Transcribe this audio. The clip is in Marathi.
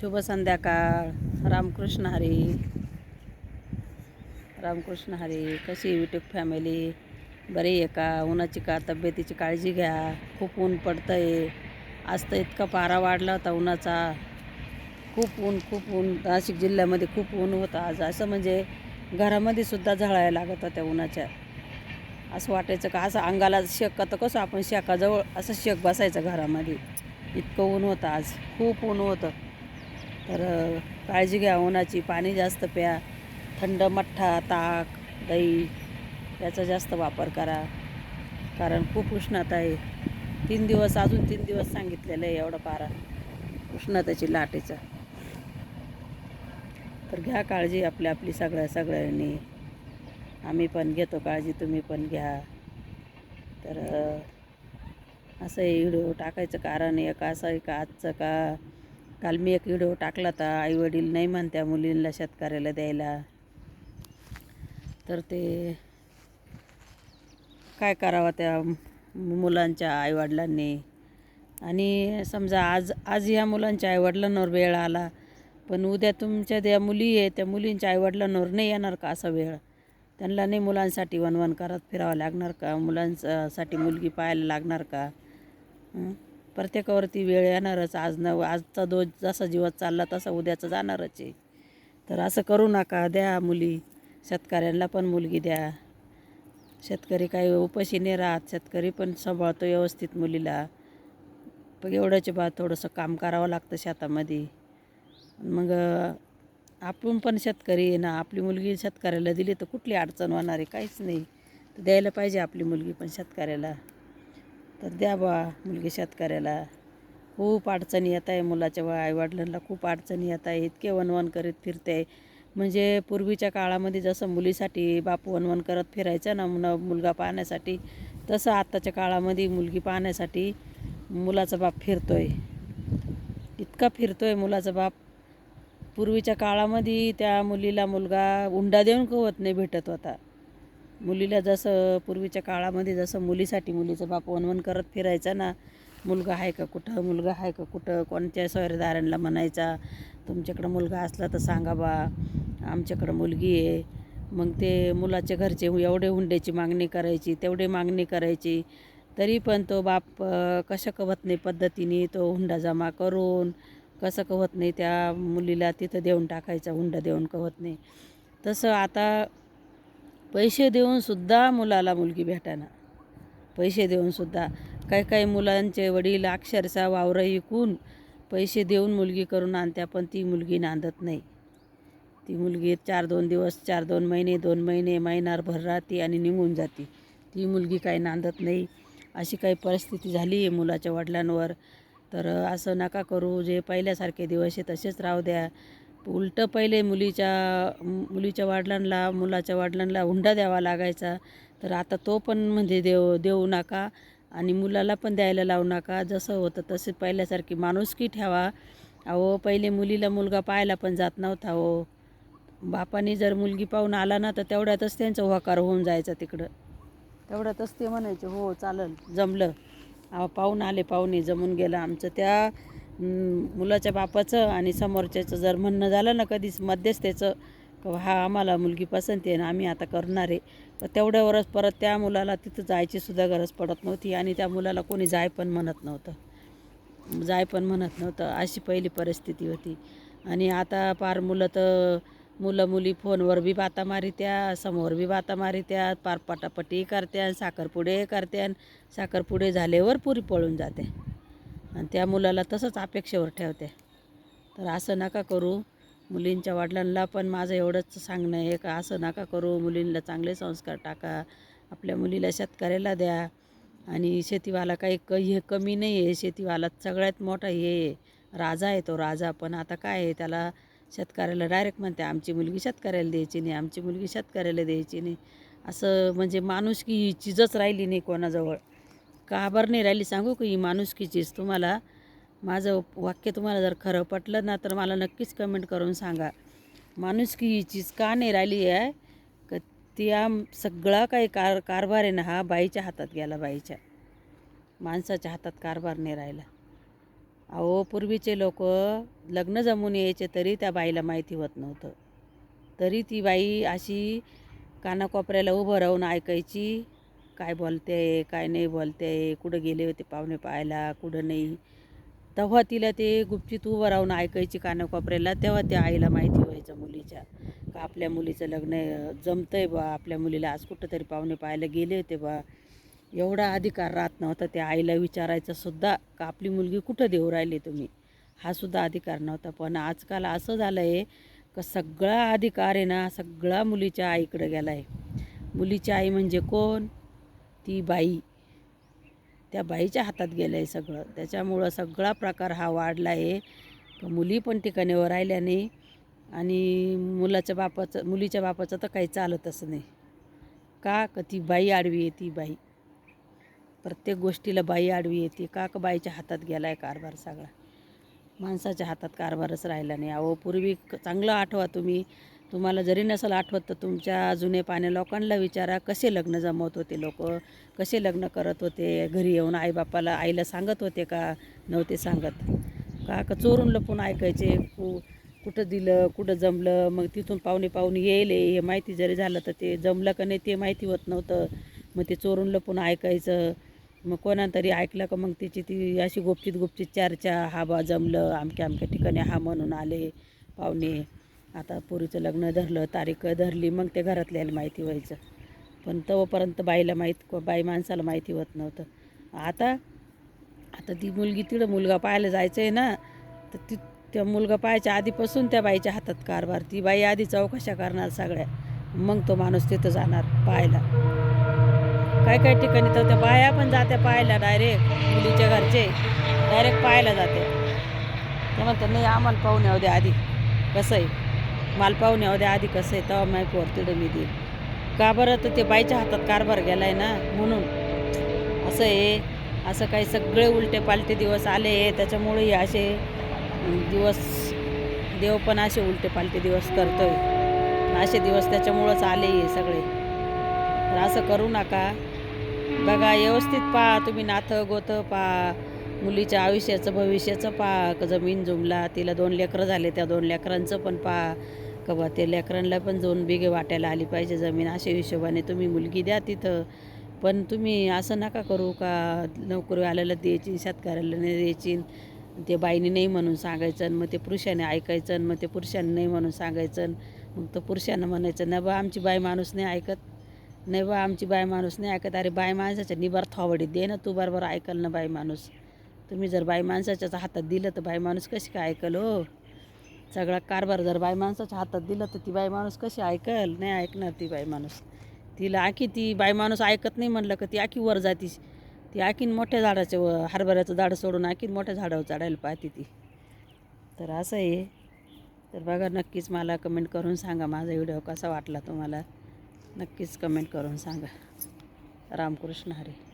शुभ संध्याकाळ. रामकृष्ण हरी. रामकृष्ण हरी कशी युट्यूब फॅमिली बरी आहे का? उन्हाची का तब्येतीची काळजी घ्या. खूप ऊन पडतं आहे आज तर इतका पारा वाढला होता उन्हाचा. खूप ऊन खूप ऊन. नाशिक जिल्ह्यामध्ये खूप ऊन होतं आज. असं म्हणजे घरामध्ये सुद्धा झळायला लागत होत्या उन्हाच्या. असं वाटायचं का? असं अंगाला शेक तर कसं आपण शेकाजवळ असं शेक बसायचं घरामध्ये. इतकं ऊन होतं आज. खूप ऊन होतं. तर काळजी घ्या उन्हाची पाणी जास्त प्या. थंड मठ्ठा ताक दही याचा जास्त वापर करा. कारण खूप उष्णता आहे. तीन दिवस अजून तीन दिवस सांगितलेलं आहे एवढं पारा. उष्णतेची लाटेचा तर घ्या काळजी आपली आपली सगळ्या सगळ्यांनी. आम्ही पण घेतो काळजी तुम्ही पण घ्या. तर असं व्हिडिओ टाकायचं कारण एक असं आहे का आजचं का? काल मी एक व्हिडिओ टाकला होता आईवडील नाही म्हणत्या मुलींना शेतकऱ्याला द्यायला. तर ते काय करावं त्या मुलांच्या आईवडिलांनी? आणि समजा आज आज ह्या मुलांच्या आईवडिलांवर वेळ आला पण उद्या तुमच्या त्या मुली आहे त्या मुलींच्या आईवडिलांवर नाही येणार का असा वेळ? त्यांना नाही मुलांसाठी वनवन करत फिरावं लागणार का? मुलांसाठी मुलगी पाहायला लागणार का? हं? प्रत्येकावरती वेळ येणारच. आज न आजचा दो जसा दिवस चालला तसा उद्याचा जाणारच आहे. तर असं करू नका द्या मुली. शेतकऱ्यांना पण मुलगी द्या. शेतकरी काही उपाशी नाही राहत. शेतकरी पण सांभाळतो व्यवस्थित मुलीला. पण एवढ्याचे बाद थोडंसं काम करावं लागतं शेतामध्ये. मग आपण पण शेतकरी आहे ना आपली मुलगी शेतकऱ्याला दिली तर कुठली अडचण होणार आहे? काहीच नाही. तर द्यायला पाहिजे आपली मुलगी पण शेतकऱ्याला. तर द्या बा मुलगी शेतकऱ्याला. खूप अडचणी येत आहे मुलाच्या आईवडिलांना खूप अडचणी येत आहे इतके वनवन करीत फिरते. म्हणजे पूर्वीच्या काळामध्ये जसं मुलीसाठी बापू वनवन करत फिरायचं ना मुलं मुलगा पाहण्यासाठी तसं आत्ताच्या काळामध्ये मुलगी पाहण्यासाठी मुलाचा बाप फिरतोय. इतका फिरतोय मुलाचा बाप. पूर्वीच्या काळामध्ये त्या मुलीला मुलगा उंडा देऊन कवत नाही भेटत होता. मुलीला जसं पूर्वीच्या काळामध्ये जसं मुलीसाठी मुलीचं बाप वनवन करत फिरायचा ना मुलगा आहे का कुठं मुलगा आहे का कुठं कोणत्या सोयरदारांना म्हणायचा तुमच्याकडं मुलगा असला तर सांगा बा आमच्याकडं मुलगी आहे. मग ते मुलाच्या घरचे एवढे हुंड्याची मागणी करायची तेवढे मागणी करायची. तरी पण तो बाप कसं कवत नाही पद्धतीने तो हुंडा जमा करून कसं कवत नाही त्या मुलीला तिथं देऊन टाकायचा हुंडा देऊन कवत नाही. तसं आता पैसे देऊनसुद्धा मुलाला मुलगी भेटाना. पैसे देऊनसुद्धा काही काही मुलांचे वडील अक्षरशः वावरं विकून पैसे देऊन मुलगी करून आणत्या पण ती मुलगी नांदत नाही. ती मुलगी चार दोन दिवस चार दोन महिने दोन महिने महिनाभर राहते आणि निघून जाते. ती मुलगी काही नांदत नाही. अशी काही परिस्थिती झाली आहे मुलाच्या वडिलांवर. तर असं नका करू. जे पहिल्यासारखे दिवस आहे तसेच राहू द्या. उलटं पहिले मुलीच्या मुलीच्या वडिलांना मुलाच्या वडिलांना हुंडा द्यावा लागायचा. तर आता तो पण म्हणजे देऊ देऊ नका आणि मुलाला पण द्यायला लावू नका. जसं होतं तसे पहिल्यासारखी माणुसकी ठेवा. अहो पहिले मुलीला मुलगा पाहायला पण जात नव्हता हो. बापाने जर मुलगी पाहून आला ना तर तेवढ्यातच त्यांचं होकार होऊन जायचा तिकडं. तेवढ्यातच ते म्हणायचे हो चालेल जमलं. अहो पाहून आले पाहुणे जमून गेलं. आमचं त्या मुलाच्या बापाचं आणि समोरच्याचं जर म्हणणं झालं ना कधीच मध्यस्थेचं का हा आम्हाला मुलगी पसंत आहे ना आम्ही आता करणार आहे. तर तेवढ्यावरच परत त्या मुलाला तिथं जायची सुद्धा गरज पडत नव्हती आणि त्या मुलाला कोणी जाय पण म्हणत नव्हतं. जाय पण म्हणत नव्हतं. अशी पहिली परिस्थिती होती. आणि आता पार मुलं तर मुलं मुली फोनवर बी बाता मारित्या समोर बी बाता मारित्या पार पटापटी करत्या साखरपुडे करत्या साखरपुडे झाल्यावर पुरी पळून जाते आणि त्या मुलाला तसंच अपेक्षेवर ठेवते. तर असं नका करू मुलींच्या वडिलांना पण माझं एवढंच सांगणं आहे का असं नका करू मुलींना चांगले संस्कार टाका आपल्या मुलीला शेतकऱ्याला द्या. आणि शेतीवाला काही क हे कमी नाही आहे शेतीवाला सगळ्यात मोठा हे आहे. राजा आहे तो राजा पण आता काय आहे त्याला शेतकऱ्याला डायरेक्ट म्हणते आमची मुलगी शेतकऱ्याला द्यायची नाही आमची मुलगी शेतकऱ्याला द्यायची नाही. असं म्हणजे माणुसकी ही चीजच राहिली नाही कोणाजवळ. का बरं नाही राहिली. सांगू की ही माणुसकी चीज तुम्हाला माझं वाक्य तुम्हाला जर खरं पटलं ना तर मला नक्कीच कमेंट करून सांगा. माणुसकी ही चीज का नाही राहिली आहे? का त्या सगळा काही कार कारभार आहे ना हा बाईच्या हातात गेला बाईच्या. माणसाच्या हातात कारभार नाही राहिला. अहो पूर्वीचे लोक लग्न जमून यायचे तरी त्या बाईला माहिती होत नव्हतं. तरी ती बाई अशी कानाकोपऱ्याला उभं राहून ऐकायची काय बोलते आहे काय नाही बोलते आहे कुठं गेले होते पाहुणे पाहायला कुठं नाही. तेव्हा तिला ते गुपचित उभं राहून ऐकायची कानाकोपऱ्याला तेव्हा त्या आईला माहिती व्हायचं मुलीच्या. का आपल्या मुलीचं लग्न जमतं आहे बा आपल्या मुलीला आज कुठं तरी पाहुणे पाहायला गेले होते बा. एवढा अधिकार राहत नव्हता त्या आईला विचारायचा सुद्धा का आपली मुलगी कुठं देऊ राहिली तुम्ही? हा सुद्धा अधिकार नव्हता. पण आजकाल असं झालं आहे का सगळा अधिकार आहे ना सगळा मुलीच्या आईकडे गेला आहे मुलीची आई म्हणजे कोण? ती बाई त्या बाईच्या हातात गेलं आहे सगळं. त्याच्यामुळं सगळा प्रकार हा वाढला आहे मुली पण ठिकाणीवर राहिल्या नाही आणि मुलाच्या बापाचं मुलीच्या बापाचं तर काही चालतच नाही. का का ती बाई आडवी आहे ती बाई. प्रत्येक गोष्टीला बाई आडवी येते का का बाईच्या हातात गेला आहे कारभार सगळा. माणसाच्या हातात कारभारच राहिला नाही. अहो पूर्वी चांगलं आठवा तुम्ही. तुम्हाला जरी नसेल आठवत तर तुमच्या जुने पाण्या लोकांना विचारा कसे लग्न जमवत होते लोक? कसे लग्न करत होते? घरी येऊन आईबापाला आईला सांगत होते का? नव्हते सांगत. का का चोरून लपून ऐकायचे? कु कुठं दिलं कुठं जमलं? मग तिथून पाहुणे पाहुणे येईल हे माहिती जरी झालं तर ते जमलं का नाही ते माहिती होत नव्हतं. मग ते चोरून लपून ऐकायचं. मग कोणा तरी ऐकलं का मग तिची ती अशी गुपचित गुपचित चर्चा हा बा जमलं अमक्या अमक्या ठिकाणी हा म्हणून आले पाहुणे. आता पोरीचं लग्न धरलं तारीख धरली मग ते घरातल्याला माहिती व्हायचं. पण तोपर्यंत बाईला माहीत बाई माणसाला माहिती होत नव्हतं. आता आता ती मुलगी तिकडं मुलगा पाहायला जायचं आहे ना तर ती त्या मुलगा पाहायच्या आधीपासून त्या बाईच्या हातात कारभार. ती बाई आधी चौकशा करणार सगळ्या. मग तो माणूस तिथं जाणार पाहायला. काय काय ठिकाणी तर त्या बाया पण जात्या पाहायला डायरेक्ट मुलीच्या घरचे. डायरेक्ट पाहायला जाते ते म्हणतात नाही आम्हाला पाहून येऊ द्या आधी. कसं आहे? माल पाहून येऊ आधी कसं आहे तेव्हा माही पोर तिथं मी देईन का बरं? तर ते बाईच्या हातात कारभार गेला आहे ना म्हणून. असं आहे असं काही सगळे उलटे पालटे दिवस आले त्याच्यामुळे हे असे दिवस देव पण असे उलटे पालटे दिवस करतोय. असे दिवस त्याच्यामुळंच आले हे सगळे. तर असं करू नका. बघा व्यवस्थित पहा तुम्ही नातं गोतं पहा मुलीच्या आयुष्याचं भविष्याचं पहा का जमीन जुमला तिला दोन लेकरं झाले त्या दोन लेकरांचं पण पहा. का बा ते लेकरांना पण दोन बिघे वाटायला आली पाहिजे जमीन. अशा हिशोबाने तुम्ही मुलगी द्या तिथं. पण तुम्ही असं नका करू का नोकरी आल्याला द्यायची शेतकऱ्याला नाही द्यायची. ते बाईने नाही म्हणून सांगायचं मग ते पुरुषाने ऐकायचं मग ते पुरुषाने नाही म्हणून सांगायचं. मग तो पुरुषानं म्हणायचं नाही बा आमची बाई माणूस नाही ऐकत. नाही बा आमची बाय माणूस नाही ऐकत. अरे बाय माणसाच्या निबार थोवडीत दे ना तू बरोबर ऐकल ना बाई माणूस. तुम्ही जर बाई माणसाच्याच हातात दिलं तर बाई माणूस कशी काय ऐकल हो? सगळा कारभार जर बाई माणसाच्या हातात दिलं तर ती बाई माणूस कशी ऐकल? नाही ऐकणार ती बाई माणूस. तिला आखी ती बाई माणूस ऐकत नाही म्हणलं का ती आखी वर जाती. ती आखीन मोठ्या झाडाचे व हरभऱ्याचं झाड सोडून आखीन मोठ्या झाडावर चढायला पाहते ती. तर असं आहे. तर बघा नक्कीच मला कमेंट करून सांगा माझा व्हिडिओ कसा वाटला तुम्हाला. नक्कीच कमेंट करून सांगा. रामकृष्ण हरे.